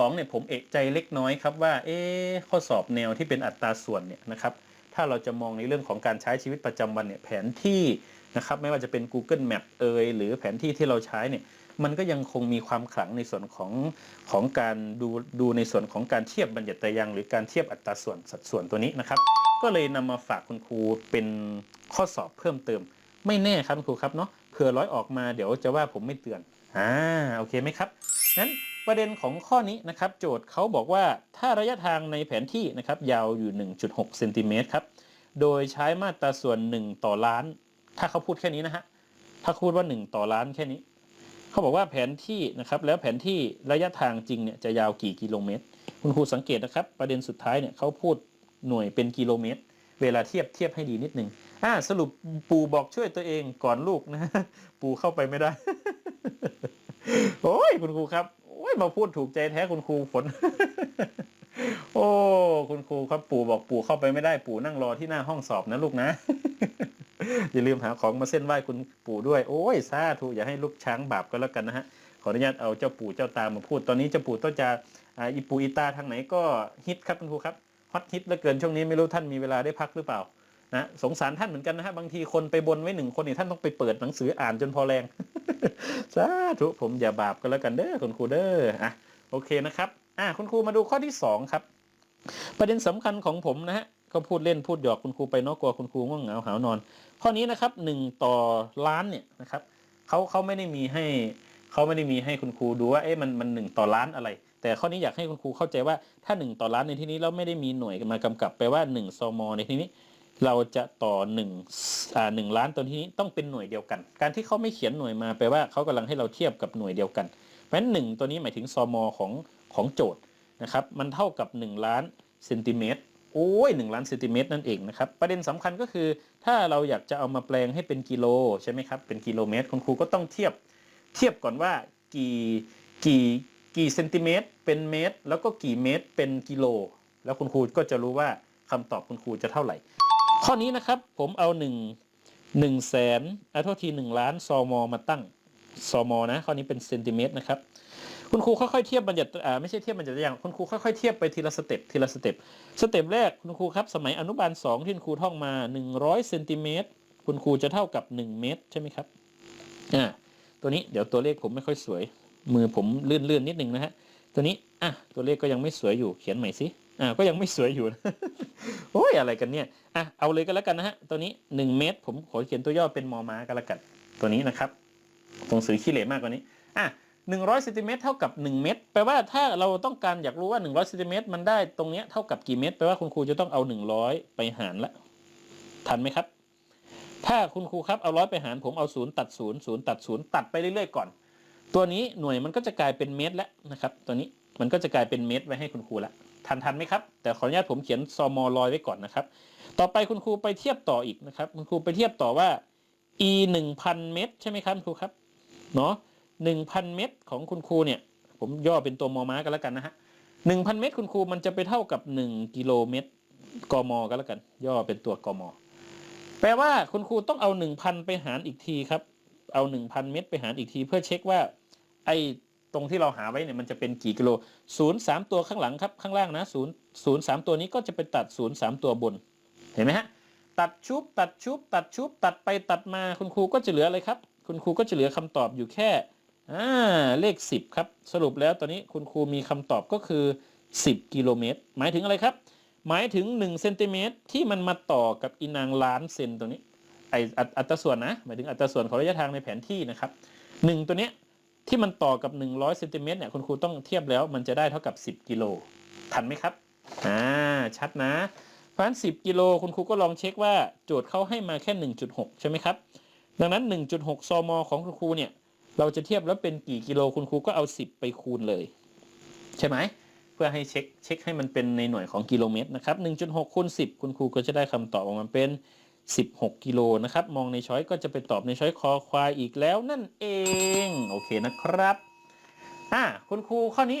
2เนี่ยผมเอกใจเล็กน้อยครับว่าเอ๊ข้อสอบแนวที่เป็นอัตราส่วนเนี่ยนะครับถ้าเราจะมองในเรื่องของการใช้ชีวิตประจำวันเนี่ยแผนที่นะครับไม่ว่าจะเป็น Google Map เอยหรือแผนที่ที่เราใช้เนี่ยมันก็ยังคงมีความขลังในส่วนของของการดูดูในส่วนของการเทียบบัญญัติยังหรือการเทียบอัตราส่วนสัดส่วนตัวนี้นะครับ ก็เลยนำมาฝากคุณครูเป็นข้อสอบเพิ่มเติม ไม่แน่ครับคุณครูครับเนาะเผื่อร้อยออกมาเดี๋ยวจะว่าผมไม่เตือนอ่าโอเคไหมครับนั้น ประเด็นของข้อนี้นะครับโจทย์เขาบอกว่าถ้าระยะทางในแผนที่นะครับยาวอยู่ 1.6เซนติเมตรครับโดยใช้มาตราส่วน 1 ต่อล้าน ถ้าเขาพูดแค่นี้นะฮะถ้าพูดว่า 1 ต่อล้านแค่นี้ เขาบอกว่าแผนที่นะครับแล้วแผนที่ระยะทางจริงเนี่ยจะยาวกี่กิโลเมตร คุณครูสังเกตนะครับ ประเด็นสุดท้ายเนี่ยเขาพูดหน่วยเป็นกิโลเมตร เวลาเทียบเทียบให้ดีนิดนึงอ่าสรุปปู่บอกช่วยตัวเองก่อนลูกนะปู่เข้าไปไม่ได้ โอ้ยคุณครูครับ มาพูดถูกใจแท้คุณครูฝน โอ้ คุณครูครับปู่บอกปู่เข้าไปไม่ได้ปู่นั่งรอที่หน้าห้องสอบนะลูกนะ อย่าลืมหาของมาเส้นไหว้คุณปู่ด้วย โอ้ยสาธุอย่าให้ลูกช้างบาปก็แล้วกันนะฮะ ขออนุญาตเอาเจ้าปู่เจ้าตามาพูด ตอนนี้เจ้าปู่ต้องจะอ่าอีปู่อีตาทางไหนก็ฮิตครับคุณครูครับ ฮอตฮิตเหลือเกินช่วงนี้ไม่รู้ท่านมีเวลาได้พักหรือเปล่า นะสงสารท่านเหมือนกันนะฮะบางทีคนไปบนไว้หนึ่งคนนี่ท่านต้องไปเปิดหนังสืออ่านจนพอแรงสาธุผมอย่าบาปก็แล้วกันเด้อคุณครูเด้ออะโอเคนะครับอะคุณครูมาดูข้อที่สองครับ ประเด็นสำคัญของผมนะฮะก็พูดเล่นพูดหยอกคุณครูไปนอกกลัวคุณครูง่วงเหงาหาวนอน ข้อนี้นะครับหนึ่งต่อล้านเนี่ยนะครับเขาเขาไม่ได้มีให้เขาไม่ได้มีให้คุณครูดูว่าเอ๊ะมันมันหนึ่งต่อล้านอะไร แต่ข้อนี้อยากให้คุณครูเข้าใจว่าถ้าหนึ่งต่อล้านในที่นี้เราไม่ได้มีหน่วยมากำกับแปลว่าหนึ่งซมในที่นี้ เราจะต่อหนึ่งหนึ่งล้านตัวนี้ต้องเป็นหน่วยเดียวกัน การที่เขาไม่เขียนหน่วยมาแปลว่าเขากำลังให้เราเทียบกับหน่วยเดียวกัน เพราะฉะนั้นหนึ่งตัวนี้หมายถึงซมของของโจทย์นะครับมันเท่ากับ 1 ล้านเซนติเมตรโอ้ย1ล้านเซนติเมตรนั่นเองนะครับประเด็นสำคัญก็คือ ถ้าเราอยากจะเอามาแปลงให้เป็นกิโลใช่ไหมครับเป็นกิโลเมตรคุณครูก็ต้องเทียบเทียบก่อนว่ากี่กี่กี่เซนติเมตรเป็นเมตร แล้วก็กี่เมตรเป็นกิโล แล้วคุณครูก็จะรู้ว่าคำตอบคุณครูจะเท่าไหร่ ข้อนี้นะครับผมเอา1 1แสนอะโทษที1ล้านซมมาตั้งซมนะข้อนี้เป็นเซนติเมตรนะครับคุณครูค่อยๆเทียบบัญญัติอ่าไม่ใช่เทียบบัญญัติอย่างคุณครูค่อยๆเทียบไปทีละสเต็ปทีละสเต็ปสเต็ปแรกคุณครูครับสมัยอนุบาล2ที่คุณครูท่องมา 100เซนติเมตรคุณครูจะเท่ากับ 1 เมตรใช่ไหมครับอ่าตัวนี้เดี๋ยวตัวเลขผมไม่ค่อยสวย มือผมลื่นๆนิดนึงนะฮะตัวนี้อะตัวเลขก็ยังไม่สวยอยู่เขียนใหม่สิ อ่าก็ยังไม่สวยอยู่นะโอ้ยอะไรกันเนี่ยอะเอาเลยก็แล้วกันนะฮะตัวนี้ 1 เมตร ผมขอเขียนตัวย่อเป็นมอม้าก็แล้วกันตัวนี้นะครับตัวหนังสือขี้เหร่มากกว่านี้อะ100เซนติเมตรเท่ากับ 1 เมตร แปลว่าถ้าเราต้องการอยากรู้ว่า 100เซนติเมตรมันได้ตรงเนี้ยเท่ากับกี่เมตร แปลว่าคุณครูจะต้องเอา 100 ไปหารละ ทันไหมครับ ถ้าคุณครูครับเอาร้อยไปหารผมเอาศูนย์ตัดศูนย์ศูนย์ตัดศูนย์ตัดไปเรื่อยๆก่อน ตัวนี้หน่วยมันก็จะกลายเป็นเมตรแล้วนะครับ ตัวนี้มันก็จะกลายเป็นเมตรไว้ให้คุณครูละ ทันทันไหมครับ แต่ขออนุญาตผมเขียนซอมอลอยไว้ก่อนนะครับ ต่อไปคุณครูไปเทียบต่ออีกนะครับ คุณครูไปเทียบต่อว่า e 1,000เมตรใช่ไหมครับคุณครูครับเนาะ1,000เมตรของคุณครูเนี่ย ผมย่อเป็นตัวมอม้ากันแล้วกันนะฮะ1,000เมตรคุณครูมันจะไปเท่ากับ1กิโลเมตรกมกันแล้วกัน ย่อเป็นตัวกมแปลว่าคุณครูต้องเอา1,000ไปหารอีกทีครับ เอา1,000เมตรไปหารอีกทีเพื่อเช็คว่าไอ ตรงที่เราหาไว้เนี่ยมันจะเป็นกี่กิโลศูนย์สามตัวข้างหลังครับข้างล่างนะศูนย์ศูนย์สามตัวนี้ก็จะไปตัดศูนย์สามตัวบน เห็นไหมฮะตัดชุบตัดชุบตัดชุบตัดไปตัดมาคุณครูก็จะเหลืออะไรครับ คุณครูก็จะเหลือคำตอบอยู่แค่อ่าเลข 10 ครับ สรุปแล้วตอนนี้คุณครูมีคำตอบก็คือ 10 กิโลเมตร หมายถึงอะไรครับ หมายถึง1เซนติเมตรที่มันมาต่อกับอีนางล้านเซนตรงนี้ไออัตอัตราส่วนนะ หมายถึงอัตราส่วนของระยะทางในแผนที่นะครับหนึ่งตัวเนี้ย ที่มันต่อกับ 100เซนติเมตรเนี่ยคุณครูต้องเทียบแล้วมันจะได้เท่ากับ 10 กิโลทันไหมครับอ่าชัดนะ เพราะฉะนั้น 10 กิโลคุณครูก็ลองเช็คว่าโจทย์เขาให้มาแค่ 1.6 ใช่ไหมครับ ดังนั้น 1.6 ซม ของคุณครูเนี่ย เราจะเทียบแล้วเป็นกี่กิโลคุณครูก็เอา 10 ไปคูณเลย ใช่ไหมเพื่อให้เช็คเช็คให้มันเป็นในหน่วยของกิโลเมตรนะครับ 1.6คูณ10 คุณครูก็จะได้คำตอบออกมาเป็น 16 กิโลนะครับ มองในช้อยก็จะไปตอบในช้อยคอควายอีกแล้วนั่นเอง โอเคนะครับอ่าคุณครูข้อนี้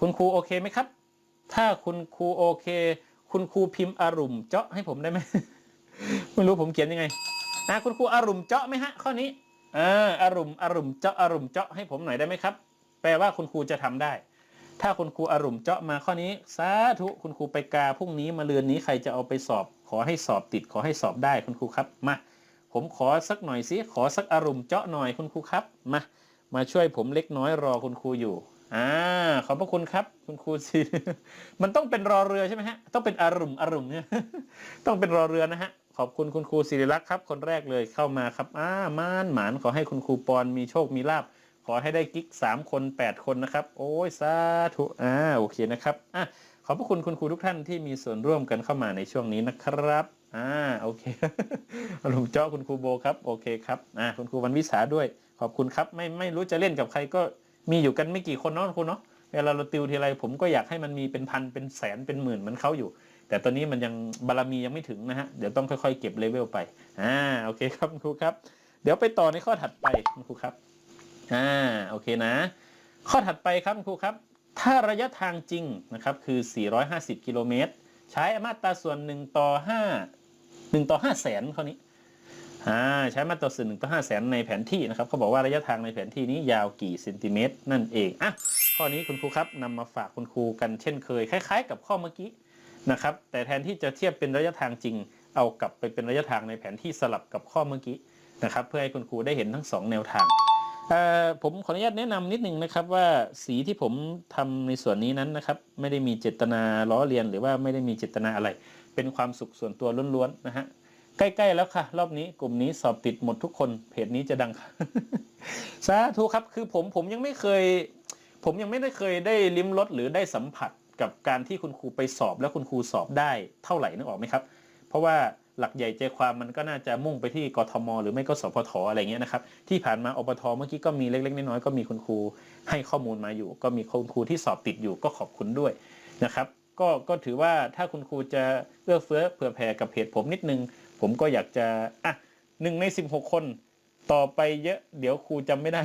คุณครูโอเคไหมครับ ถ้าคุณครูโอเค คุณครูพิมพ์อารุมเจาะให้ผมได้ไหม ไม่รู้ผมเขียนยังไงอ่าคุณครูอารุมเจาะไหมฮะ ข้อนี้อ่อารุมอารุมเจาะอารุมเจาะให้ผมหน่อยได้ไหมครับ แปลว่าคุณครูจะทำได้ ถ้าคุณครูอารุมเจาะมาข้อนี้สาธุคุณครูไปกาพรุ่งนี้มาเรือนนี้ใครจะเอาไปสอบ ขอให้สอบติดขอให้สอบได้คุณครูครับมาผมขอสักหน่อยสิขอสักอารมณ์เจาะหน่อยคุณครูครับมามาช่วยผมเล็กน้อยรอคุณครูอยู่อ่าขอบพระคุณครับ คุณครูสิมันต้องเป็นรอเรือใช่ไหมฮะต้องเป็นอารมณ์อารมณ์เนี่ยต้องเป็นรอเรือนะฮะขอบคุณคุณครูศิริลักษ์ครับคนแรกเลยเข้ามาครับอ่ามานหมานขอให้คุณครูปอนมีโชคมีลาบขอให้ได้กิ๊กสามคนแปดคนนะครับ โอ้ยสาธุอ่าโอเคนะครับอะ อบพระคุณคุณครูทุกท่านที่มีส่วนร่วมกันเข้ามาในช่วงนี้นะครับ อ่า โอเคอารมเจ้าคุณครูโบครับ โอเคครับ อ่า คุณครูวันวิสาด้วย ขอบคุณครับ ไม่ ไม่รู้จะเล่นกับใครก็มีอยู่กันไม่กี่คนเนาะคุณเนาะ เวลาเราติวทีไรผมก็อยากให้มันมีเป็นพัน เป็นแสน เป็นหมื่นเหมันเขาอยู่ แต่ตอนนี้มันยังบารมียังไม่ถึงนะฮะ เดี๋ยวต้องค่อยๆ เก็บเลเวลไป อ่า โอเคครับคุณครูครับ เดี๋ยวไปต่อในข้อถัดไปคุณครูครับ อ่า โอเคนะ ข้อถัดไปครับคุณครูครับ ถ้าระยะทางจริงนะครับคือ 450 กิโลเมตร ใช้มาตราส่วน 1 ต่อ 5 1 ต่อ 5 แสนเข้อนี้ใช้มาตราส่วนหนึ่งต่อห้าแสนในแผนที่นะครับเขาบอกว่าระยะทางในแผนที่นี้ยาวกี่เซนติเมตรนั่นเองอะข้อนี้คุณครูครับนำมาฝากคุณครูกันเช่นเคย คล้ายๆ กับข้อเมื่อกี้นะครับ แต่แทนที่จะเทียบเป็นระยะทางจริง เอากลับไปเป็นระยะทางในแผนที่สลับกับข้อเมื่อกี้นะครับ เพื่อให้คุณครูได้เห็นทั้งสองแนวทาง ผมขออนุญาตแนะนำนิดนึงนะครับว่าสีที่ผมทำในส่วนนี้นั้นนะครับ ไม่ได้มีเจตนาล้อเลียนหรือว่าไม่ได้มีเจตนาอะไร เป็นความสุขส่วนตัวล้วนๆนะฮะใกล้ๆแล้วค่ะ รอบนี้กลุ่มนี้สอบติดหมดทุกคนเพจนี้จะดังค่ะสาธุครับคือผมผมยังไม่เคย ผมยังไม่ได้เคยได้ลิ้มรสหรือได้สัมผัสกับการที่คุณครูไปสอบแล้วคุณครูสอบได้เท่าไหร่นึกออกไหมครับ เพราะว่า หลักใหญ่ใจความมันก็น่าจะมุ่งไปที่กทม หรือไม่ก็สพทอะไรเงี้ยนะครับที่ผ่านมาอปทเมื่อกี้ก็มีเล็กๆน้อยๆก็มีคุณครูให้ข้อมูลมาอยู่ ก็มีคุณครูที่สอบติดอยู่ก็ขอบคุณด้วยนะครับก็ก็ถือว่าถ้าคุณครูจะเอื้อเฟื้อเผื่อแผ่กับเพจผมนิดนึง ผมก็อยากจะอะหนึ่งในสิบหกคนต่อไปเยอะเดี๋ยวครูจำไม่ได้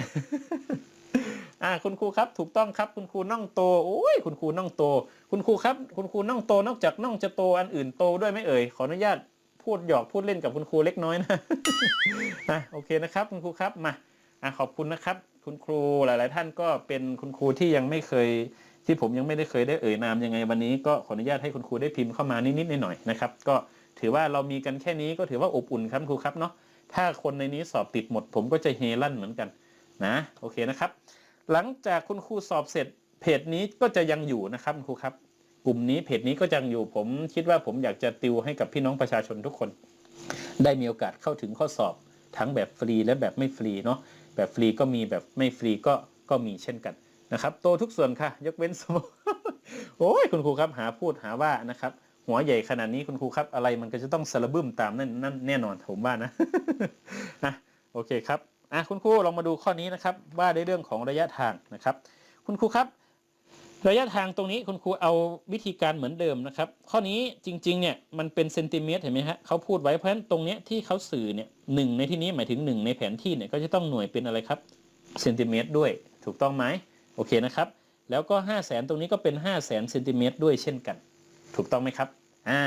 อ่าคุณครูครับถูกต้องครับคุณครูน่องโตโอ้ยคุณครูน่องโต คุณครูครับ คุณครูน่องโตนอกจากน่องจะโตอันอื่นโตด้วยไหมเอ่ยขออนุญาต พูดหยอกพูดเล่นกับคุณครูเล็กน้อยนะอะโอเคนะครับ คุณครูครับมาอะขอบคุณนะครับ คุณครูหลาย ๆ ท่านก็เป็นคุณครูที่ยังไม่เคย ที่ผมยังไม่ได้เคยได้เอ่ยนามยังไงวันนี้ ก็ขออนุญาตให้คุณครูได้พิมพ์เข้ามานิดๆหน่อยๆนะครับ ก็ถือว่าเรามีกันแค่นี้ก็ถือว่าอบอุ่นครับครูครับเนาะถ้าคนในนี้สอบติดหมด ผมก็จะเฮลั่นเหมือนกันนะโอเคนะครับ หลังจากคุณครูสอบเสร็จเพจนี้ก็จะยังอยู่นะครับคุณครูครับ กลุ่มนี้เพจนี้ก็ยังอยู่ผมคิดว่าผมอยากจะติวให้กับพี่น้องประชาชนทุกคน ได้มีโอกาสเข้าถึงข้อสอบ ทั้งแบบฟรีและแบบไม่ฟรีเนาะแบบฟรีก็มีแบบไม่ฟรีก็ก็มีเช่นกันนะครับ โตทุกส่วนค่ะ ยกเว้นสมองโอ้ยคุณครูครับหาพูดหาว่านะครับ หัวใหญ่ขนาดนี้คุณครูครับอะไรมันก็จะต้องสารบึ้มตามนั่นนั่นแน่นอนผมว่านะอะโอเคครับอะคุณครูลองมาดูข้อนี้นะครับ ว่าในเรื่องของระยะทางนะครับ คุณครูครับ ระยะทางตรงนี้คุณครูเอาวิธีการเหมือนเดิมนะครับ ข้อนี้จริงๆเนี่ยมันเป็นเซนติเมตรเห็นไหมฮะเขาพูดไว้เพราะฉะนั้นตรงเนี้ยที่เขาสื่อเนี่ยหนึ่งในที่นี้หมายถึงหนึ่งในแผนที่เนี่ยก็จะต้องหน่วยเป็นอะไรครับเซนติเมตรด้วยถูกต้องไหมโอเคนะครับ แล้วก็ 5 0 0แสนตรงนี้ก็เป็น 5 0 0แสนเซนติเมตรด้วยเช่นกัน ถูกต้องไหมครับอ่า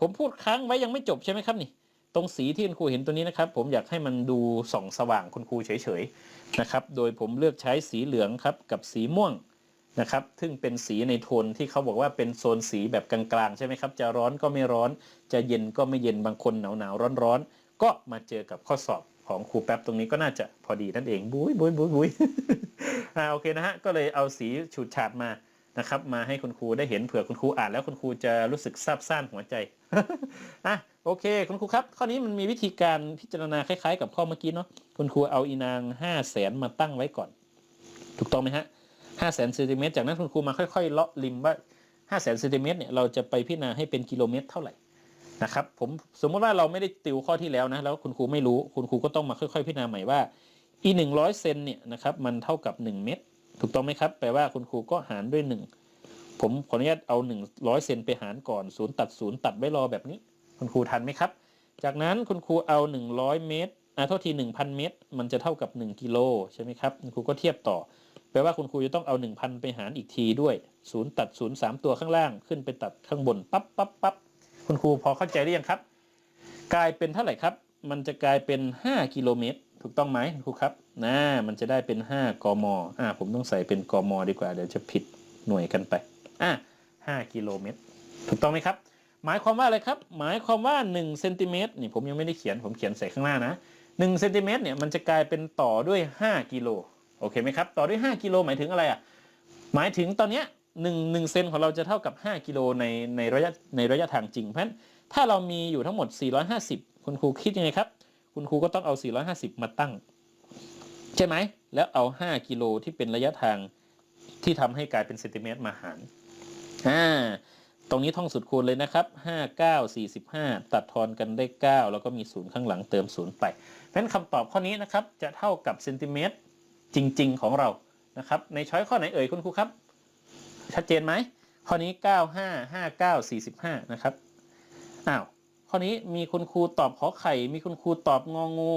ผมพูดค้างไว้ยังไม่จบใช่ไหมครับนี่ตรงสีที่คุณครูเห็นตัวนี้นะครับ ผมอยากให้มันดูส่องสว่างคุณครูเฉยๆนะครับโดยผมเลือกใช้สีเหลืองครับกับสีม่วง นะครับ ซึ่งเป็นสีในโทนที่เขาบอกว่าเป็นโซนสีแบบกลางๆ ใช่ไหมครับ จะร้อนก็ไม่ร้อน จะเย็นก็ไม่เย็น บางคนหนาวๆ ร้อนๆ ก็มาเจอกับข้อสอบของครูแป๊บตรงนี้ก็น่าจะพอดีนั่นเอง บุ้ยบุ้ยบุ้ยบุ้ยอ่าโอเคนะฮะ ก็เลยเอาสีฉูดฉาดมานะครับ มาให้คุณครูได้เห็นเผื่อคุณครูอ่านแล้วคุณครูจะรู้สึกซาบซ่านหัวใจ อะโอเค คุณครูครับ ข้อนี้มันมีวิธีการพิจารณาคล้ายๆ กับข้อเมื่อกี้เนาะ คุณครูเอาอีนางห้าแสนมาตั้งไว้ก่อน ถูกต้องไหมฮะ ห้าแสนเซนติเมตรจากนั้นคุณครูมาค่อยๆเลาะริมว่าห้าแสนเซนติเมตรเนี่ยเราจะไปพิจารณาให้เป็นกิโลเมตรเท่าไหร่นะครับผมสมมติว่าเราไม่ได้ติวข้อที่แล้วนะแล้วคุณครูไม่รู้คุณครูก็ต้องมาค่อยๆ พิจารณาใหม่ว่าอีหนึ่งร้อยเซนเนี่ยนะครับมันเท่ากับหนึ่งเมตร ถูกต้องไหมครับ แปลว่าคุณครูก็หารด้วย 1 ผมขออนุญาตเอา 100 เซนไปหารก่อนศูนย์ตัดศูนย์ตัดไว้รอแบบนี้ คุณครูทันไหมครับ จากนั้นคุณครูเอา 100 เมตรอ่าโทษที 1,000 เมตร มันจะเท่ากับ 1 กิโลใช่ไหมครับคุณครูก็เทียบต่อ แปลว่าคุณครูจะต้องเอา 1,000 ไปหารอีกทีด้วยศูนย์ตัดศูนย์สามตัวข้างล่างขึ้นไปตัดข้างบนปั๊บปั๊บปั๊บคุณครูพอเข้าใจหรือยังครับ กลายเป็นเท่าไหร่ครับ มันจะกลายเป็น 5 กิโลเมตร ถูกต้องไหมคุณครูครับนะมันจะได้เป็น 5 กมอ่าผมต้องใส่เป็นกมดีกว่าเดี๋ยวจะผิดหน่วยกันไปอะ5กิโลเมตรถูกต้องไหมครับ หมายความว่าอะไรครับ หมายความว่า1เซนติเมตรนี่ผมยังไม่ได้เขียนผมเขียนใส่ข้างหน้านะ1เซนติเมตรเนี่ยมันจะกลายเป็นต่อด้วย 5 กิโล โอเคไหมครับ ต่อด้วย 5 กิโลหมายถึงอะไรอะ หมายถึงตอนเนี้ยหนึ่งหนึ่งเซนของเราจะเท่ากับ 5 กิโลในในระยะในระยะทางจริง เพราะฉะนั้นถ้าเรามีอยู่ทั้งหมด 450 คุณครูคิดยังไงครับ คุณครูก็ต้องเอา 450 มาตั้ง ใช่ไหม แล้วเอา 5 กิโลที่เป็นระยะทางที่ทำให้กลายเป็นเซนติเมตรมาหารอ่าตรงนี้ท่องสุดคูณเลยนะครับ 5 9 45 ตัดทอนกันได้ 9 แล้วก็มีศูนย์ข้างหลังเติมศูนย์ไปเพราะฉะนั้นคำตอบข้อนี้นะครับจะเท่ากับเซนติเมตร จริง ๆ ของเรานะครับ ในช้อยข้อไหนเอ่ยคุณครูครับ ชัดเจนไหมข้อนี้ 95 59 45 นะครับอ้าวข้อนี้มีคุณครูตอบขอไข่ มีคุณครูตอบงองู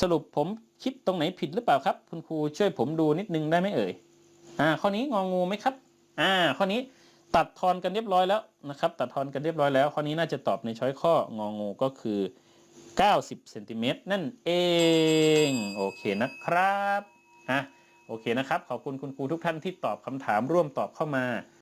สรุปผมคิดตรงไหนผิดหรือเปล่าครับ คุณครูช่วยผมดูนิดนึงได้ไหมเอ่ยอ่าข้อนี้งองูไหมครับอ่าข้อนี้ตัดทอนกันเรียบร้อยแล้วนะครับ ตัดทอนกันเรียบร้อยแล้ว ข้อนี้น่าจะตอบในช้อยข้ององูก็คือ 90เซนติเมตรนั่นเอง โอเคนะครับ อะโอเคนะครับ ขอบคุณคุณครูทุกท่านที่ตอบคำถามร่วมตอบเข้ามา